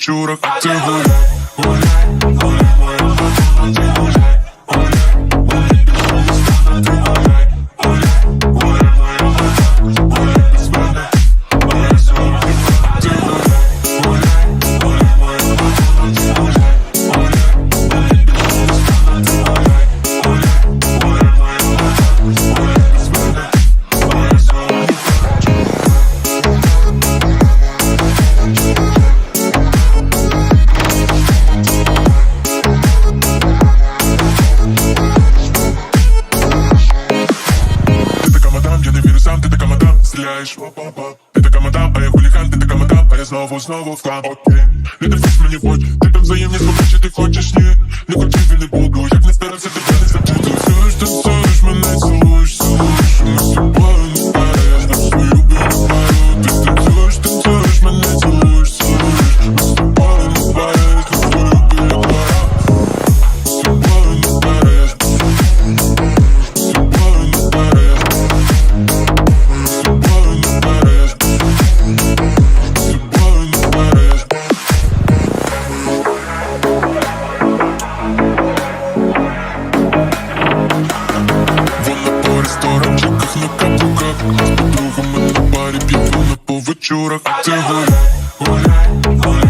Вечорах ти гуляй, гуляй, гуляй, моя знаєш, опа-па. Ти така а я хуліган, ти така мета, а я снова снова в клаб, окей. Не дивись мені в очі, ти там взаємні, скажи, чи ти хочеш, ні? Не хотів і не буду вечора, ти гуляй, гуляй, гуляй.